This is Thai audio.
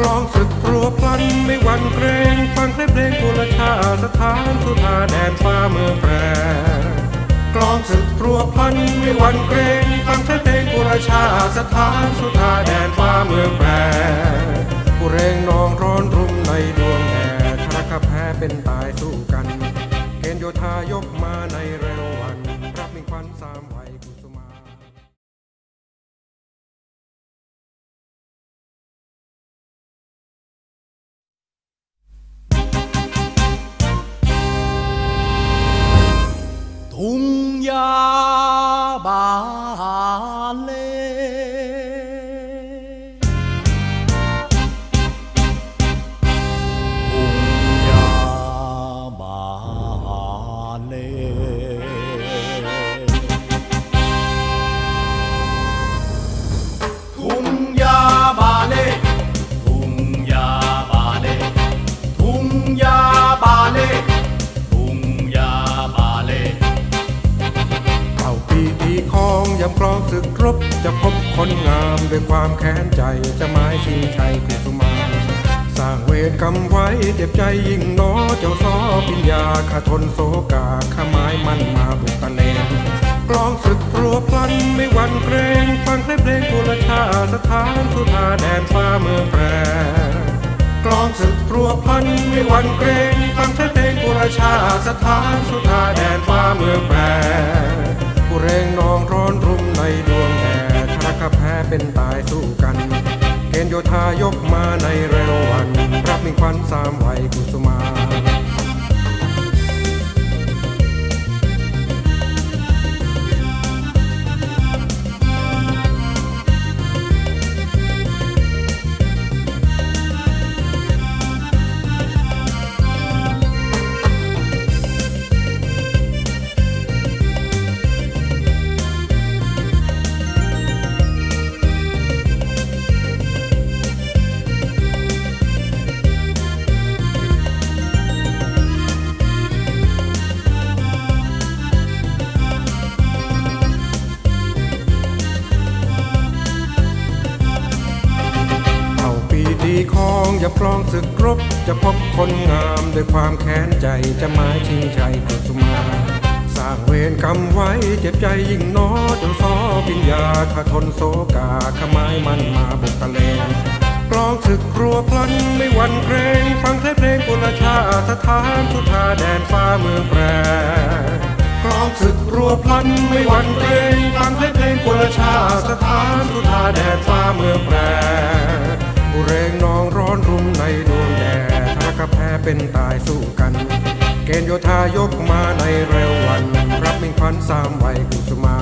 กลองศึกรัวพลันไม่หวั่นเกรงฟังเพลงเพลงกุลชาสถานสุธาแดนฟ้าเมืองแปรกลองศึกรัวพลันไม่หวั่นเกรงฟังเพลงเพลงกุลชาสถานสุธาแดนฟ้าเมืองแปรผู้เรงนองร้อนรุ่มในดวงแดดถ้ากับแพ้เป็นตายสู้กันเกณฑ์โยธายกมาในเร็ววันรับมิ่งควันสามา องยำกลองศึกรบจะพบคนงามด้วยความแค้นใจจะหมายชิงชัยกุสุมานสร้างเวรกรรมไว้เจ็บใจยิ่งหนอเจ้าซอปิญญาขาทนโศกาข้าไม้มันมาบุกตะเลงกลองศึกรัวพลันไม่หวั่นเกรงฟังเพลงเพงกุลชาสถานสุธาแดนฟ้าเมืองแปรกลองศึกรัวพลันไม่หวั่นเกรงฟังเพลงเพงกุลชาสถานสุ เป็นตายสู้กัน เกณฑ์โยธายกมาในเร็ววัน รับมิ่งควันสามไหวกุสุม คองอย่าปลองศึกรบจะพบคนงามด้วยความแค้นใจจะหมายชิงชัยกุสุมาสร้างเวรกรรมไว้เจ็บใจยิ่งหนอจนซอปิญญาขาทนโศกาขมายมันมาบุกตะเลงกลองศึกครัวพลันไม่หวั่นเกรงฟังเพลงเพลงกุลชาสถานสุธาแดนฟ้าเมืองแปรกลองศึกรัวพลันไม่หวั่นเกรงฟังเพลงเพลงกุลชาสถานสุธาแดนฟ้าเมืองแปร ผู้เรงนองร้อนรุมในดวงแดดถ้ากับแพ้เป็นตายสู้กัน เกณฑ์โยธายกมาในเร็ววัน รับมิ่งควันสามวัยกุสมา